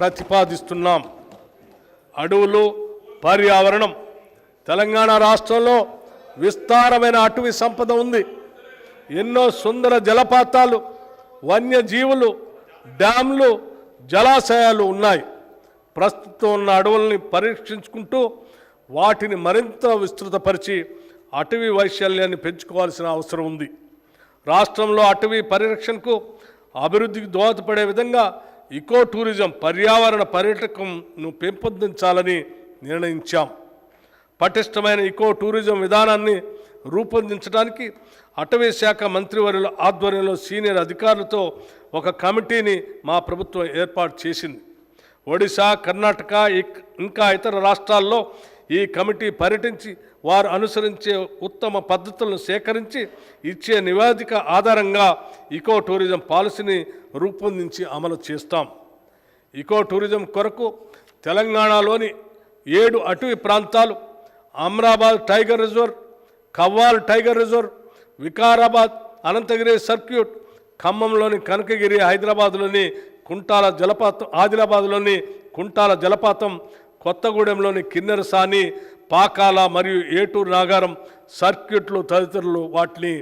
ప్రతిపాదిస్తున్నాం. అడవులు పర్యావరణం. తెలంగాణ రాష్ట్రంలో విస్తారమైన అటవీ సంపద ఉంది. ఎన్నో సుందర జలపాతాలు వన్యజీవులు డ్యామ్లు జలాశయాలు ఉన్నాయి. ప్రస్తుతం ఉన్న అడవుల్ని పరీక్షించుకుంటూ వాటిని మరింత విస్తృతపరిచి అటవీ వైశాల్యాన్ని పెంచుకోవాల్సిన అవసరం ఉంది. రాష్ట్రంలో అటవీ పరిరక్షణకు అభివృద్ధికి దోహదపడే విధంగా ఇకో టూరిజం పర్యావరణ పర్యాటకంను పెంపొందించాలని నిర్ణయించాం. పటిష్టమైన ఇకో టూరిజం విధానాన్ని రూపొందించడానికి అటవీ శాఖ మంత్రివర్యుల ఆధ్వర్యంలో సీనియర్ అధికారులతో ఒక కమిటీని మా ప్రభుత్వం ఏర్పాటు చేసింది. ఒడిశా కర్ణాటక ఇక్- ఇంకా ఇతర రాష్ట్రాల్లో ఈ కమిటీ పర్యటించి వారు అనుసరించే ఉత్తమ పద్ధతులను సేకరించి ఇచ్చే నివేదిక ఆధారంగా ఇకో టూరిజం పాలసీని రూపొందించి అమలు చేస్తాం. ఇకో టూరిజం కొరకు తెలంగాణలోని ఏడు అటవీ ప్రాంతాలు Amrabad tiger reserve Kawal tiger reserve Vikarabad Ananthagiri circuit ఖమ్మంలోని Kanakagiri హైదరాబాద్లోని కుంటాల జలపాతం ఆదిలాబాద్లోని కుంటాల జలపాతం కొత్తగూడెంలోని కిన్నెరసాని పాకాల మరియు ఏటూరు నాగారం సర్క్యూట్లు తదితరులు వాటిని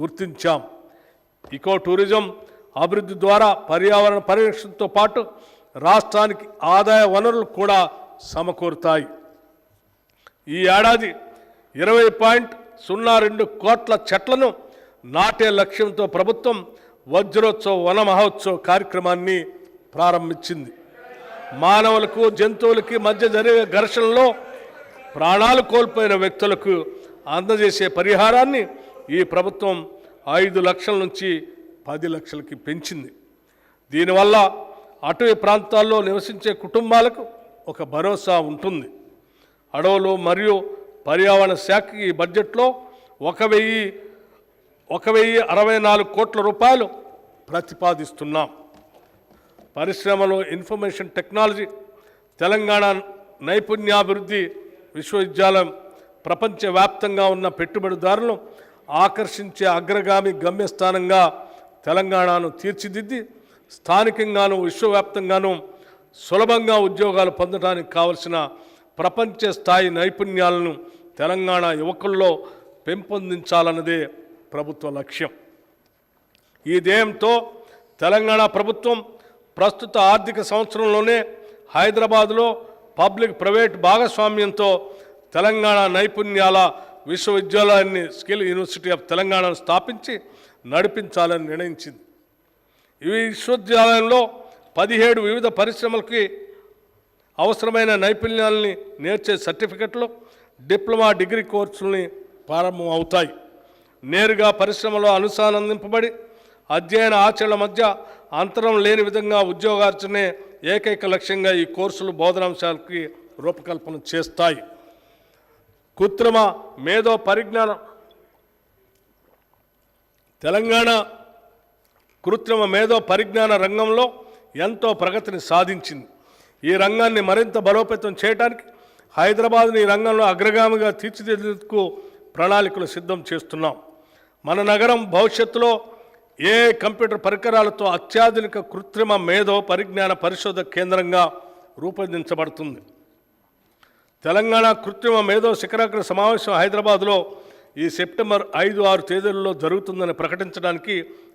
గుర్తించాం. ఇకో టూరిజం అభివృద్ధి ద్వారా పర్యావరణ పరిరక్షణతో పాటు రాష్ట్రానికి ఆదాయ వనరులు కూడా సమకూరుతాయి. ఈ ఏడాది ఇరవై పాయింట్ సున్నా రెండు కోట్ల చెట్లను నాటే లక్ష్యంతో ప్రభుత్వం వజ్రోత్సవ వన మహోత్సవ కార్యక్రమాన్ని ప్రారంభించింది. మానవులకు జంతువులకి మధ్య జరిగే ఘర్షణలో ప్రాణాలు కోల్పోయిన వ్యక్తులకు అందజేసే పరిహారాన్ని ఈ ప్రభుత్వం ఐదు లక్షల నుంచి పది లక్షలకి పెంచింది. దీనివల్ల అటవీ ప్రాంతాల్లో నివసించే కుటుంబాలకు ఒక భరోసా ఉంటుంది. అడవులు మరియు పర్యావరణ శాఖకి ఈ బడ్జెట్లో ఒక వెయ్యి ఒక వెయ్యి అరవై నాలుగు కోట్ల రూపాయలు ప్రతిపాదిస్తున్నాం. పరిశ్రమలు ఇన్ఫర్మేషన్ టెక్నాలజీ తెలంగాణ నైపుణ్యాభివృద్ధి విశ్వవిద్యాలయం ప్రపంచవ్యాప్తంగా ఉన్న పెట్టుబడిదారులను ఆకర్షించే అగ్రగామి గమ్యస్థానంగా తెలంగాణను తీర్చిదిద్ది స్థానికంగాను విశ్వవ్యాప్తంగాను సులభంగా ఉద్యోగాలు పొందడానికి కావలసిన ప్రపంచ స్థాయి నైపుణ్యాలను తెలంగాణ యువకుల్లో పెంపొందించాలన్నదే ప్రభుత్వ లక్ష్యం. ఈ ధ్యేయంతో తెలంగాణ ప్రభుత్వం ప్రస్తుత ఆర్థిక సంవత్సరంలోనే హైదరాబాదులో పబ్లిక్ ప్రైవేట్ భాగస్వామ్యంతో తెలంగాణ నైపుణ్యాల విశ్వవిద్యాలయాన్ని స్కిల్ యూనివర్సిటీ ఆఫ్ తెలంగాణను స్థాపించి నడిపించాలని నిర్ణయించింది. ఈ విశ్వవిద్యాలయంలో పదిహేడు వివిధ పరిశ్రమలకి అవసరమైన నైపుణ్యాలని నేర్చే సర్టిఫికెట్లు డిప్లొమా డిగ్రీ కోర్సులని ప్రారంభం అవుతాయి నేరుగా పరిశ్రమలో అనుసంధానింపబడి అధ్యయన ఆచరణ మధ్య అంతరం లేని విధంగా ఉద్యోగార్జనే ఏకైక లక్ష్యంగా ఈ కోర్సులు బోధనాంశాలకి రూపకల్పన చేస్తాయి. కృత్రిమ మేధో పరిజ్ఞానం తెలంగాణ కృత్రిమ మేధో పరిజ్ఞాన రంగంలో ఎంతో ప్రగతిని సాధించింది. ఈ రంగాన్ని మరింత బలోపేతం చేయడానికి హైదరాబాద్ని ఈ రంగంలో అగ్రగామిగా తీర్చిదిద్దేందుకు ప్రణాళికలు సిద్ధం చేస్తున్నాం. మన నగరం భవిష్యత్తులో ఏ కంప్యూటర్ పరికరాలతో అత్యాధునిక కృత్రిమ మేధో పరిజ్ఞాన పరిశోధన కేంద్రంగా రూపొందించబడుతుంది? తెలంగాణ కృత్రిమ మేధో శిఖరాగ్ర సమావేశం హైదరాబాద్లో ఈ సెప్టెంబర్ ఐదు ఆరు తేదీలలో జరుగుతుందని ప్రకటించడానికి